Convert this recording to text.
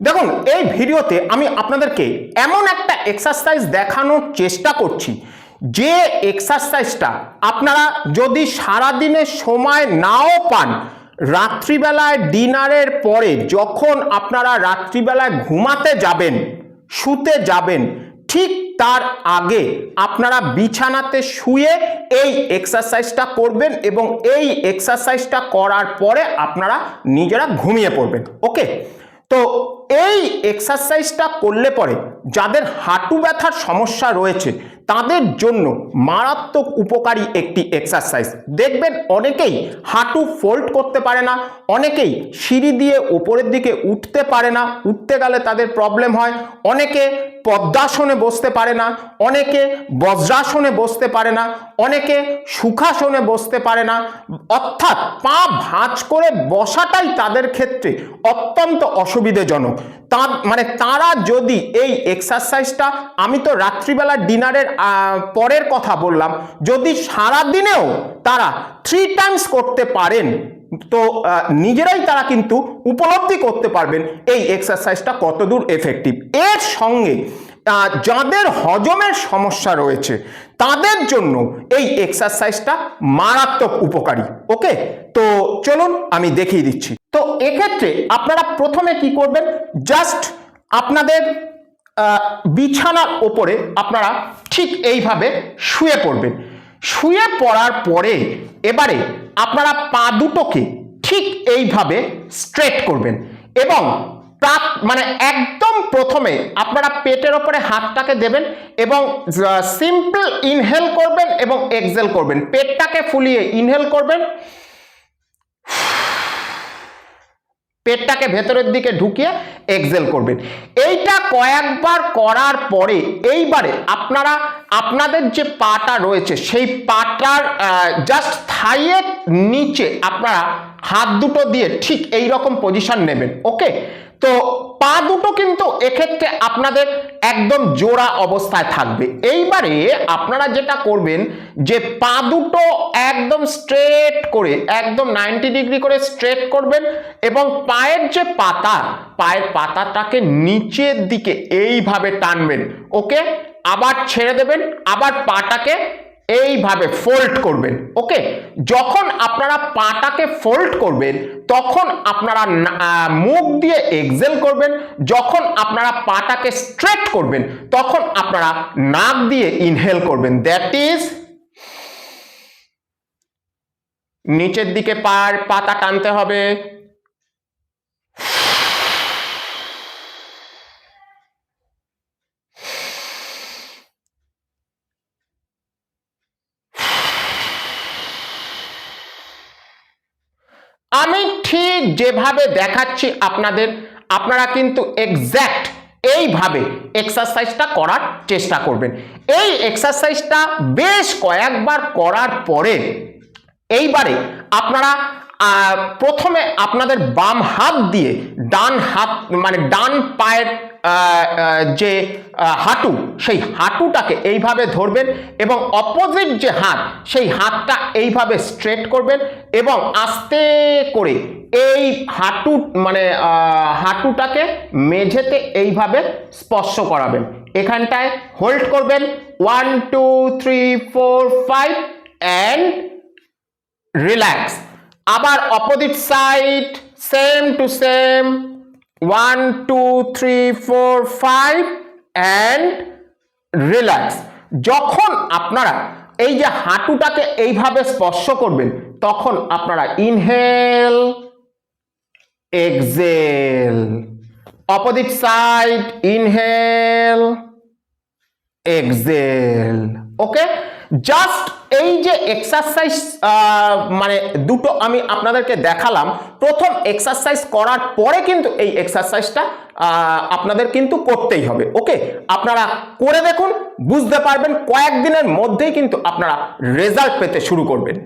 দেখুন, এই ভিডিওতে আমি আপনাদেরকে এমন একটা এক্সারসাইজ দেখানোর চেষ্টা করছি। যে এক্সারসাইজটা আপনারা যদি সারাদিনে সময় নাও পান, রাত্রিবেলায় ডিনারের পরে যখন আপনারা রাত্রিবেলায় ঘুমাতে যাবেন, শুতে যাবেন, ঠিক তার আগে আপনারা বিছানাতে শুয়ে এই এক্সারসাইজটা করবেন এবং এই এক্সারসাইজটা করার পরে আপনারা নিজেরা ঘুমিয়ে পড়বেন। ওকে তো এই এক্সারসাইজটা করলে পরে যাদের হাঁটু ব্যথার সমস্যা রয়েছে, তাদের জন্য মারাত্মক উপকারী একটি এক্সারসাইজ দেখবেন অনেকেই হাঁটু ফোল্ড করতে পারে না, অনেকেই সিঁড়ি দিয়ে ওপরের দিকে উঠতে পারে না, উঠতে গেলে তাদের প্রবলেম হয়, অনেকে পদ্মাসনে বসতে পারে না, অনেকে বজ্রাসনে বসতে পারে না, অনেকে সুখাসনে বসতে পারে না। অর্থাৎ পা ভাঁজ করে বসাটাই তাদের ক্ষেত্রে অত্যন্ত অসুবিধাজনক। তা মানে তারা যদি এই এক্সারসাইজটা আমি তো রাত্রিবেলা ডিনারের পরের কথা বললাম, যদি সারা দিনেও তারা থ্রি টাইমস করতে পারেন, তো নিজেরাই তারা কিন্তু উপলব্ধি করতে পারবেন এই এক্সারসাইজটা কতদূর এফেক্টিভ এর সঙ্গে যাদের হজমের সমস্যা রয়েছে, তাদের জন্য এই এক্সারসাইজটা মারাত্মক উপকারী। ওকে? তো চলুন, আমি দেখিয়ে দিচ্ছি। এক্ষেত্রে আপনারা প্রথমে কি করবেন? জাস্ট আপনাদের বিছানার ওপরে আপনারা ঠিক এইভাবে শুয়ে পড়বেন। শুয়ে পড়ার পরে এবারে আপনারা পা দুটোকে ঠিক এইভাবে স্ট্রেট করবেন এবং প্রাক মানে একদম প্রথমে আপনারা পেটের ওপরে হাতটাকে দেবেন এবং সিম্পল ইনহেল করবেন এবং এক্সেল করবেন। পেটটাকে ফুলিয়ে ইনহেল করবেন। পেটটাকে ভেতরের দিকে ঢুকিয়ে এক্সেল করবেন। এইটা কয়েকবার করার পরে এইবারে আপনারা, আপনাদের যে পাটা রয়েছে, সেই পাটার জাস্ট থাইয়ের নিচে আপনারা হাত দুটো দিয়ে ঠিক এই রকম পজিশন নেবেন ওকে তো পা দুটো কিন্তু এক্ষেত্রে আপনাদের একদম জোড়া অবস্থায় থাকবে। এইবারে আপনারা যেটা করবেন যে পা দুটো একদম স্ট্রেট করে, একদম নাইনটি ডিগ্রি করে স্ট্রেট করবেন এবং পায়ের যে পাতা, পায়ের পাতাটাকে নিচের দিকে এইভাবে টানবেন ওকে আবার ছেড়ে দেবেন, আবার পাটাকে এইভাবে ফোল্ড করবেন ওকে যখন আপনারা পাটাকে ফোল্ড করবেন, তখন আপনারা মুখ দিয়ে এক্সেল করবেন, যখন আপনারা পাটাকে স্ট্রেট করবেন, তখন আপনারা নাক দিয়ে ইনহেল করবেন দ্যাট ইজ নিচের দিকে পার, পাতা টানতে হবে আমি ঠিক যেভাবে দেখাচ্ছি আপনাদের, আপনারা কিন্তু এক্স্যাক্ট এইভাবে এক্সারসাইজটা করার চেষ্টা করবেন। এই এক্সারসাইজটা বেশ কয়েকবার করার পরে, এইবারে আপনারা প্রথমে আপনাদের বাম হাত দিয়ে ডান হাত মানে ডান পায়ের যে হাঁটু, সেই হাঁটুটাকে এইভাবে ধরবেন এবং অপোজিট যে হাত, সেই হাতটা এইভাবে স্ট্রেট করবেন এবং আস্তে করে এই হাঁটু মানে হাঁটুটাকে মেঝেতে এইভাবে স্পর্শ করাবেন। এখানটায় হোল্ড করবেন। One, two, three, four, five, and relax. আবার opposite side same to same one two three four five and relax যখন আপনারা এই যে হাঁটুটাকে এইভাবে স্পর্শ করবেন, তখন আপনারা inhale exhale opposite side inhale exhale okay just এই যে এক্সারসাইজ মানে দুটো আমি আপনাদেরকে দেখালাম। প্রথম এক্সারসাইজ করার পরে কিন্তু এই এক্সারসাইজটা আপনাদের কিন্তু করতেই হবে ওকে আপনারা করে দেখুন, বুঝতে পারবেন, কয়েকদিনের মধ্যেই কিন্তু আপনারা রেজাল্ট পেতে শুরু করবেন।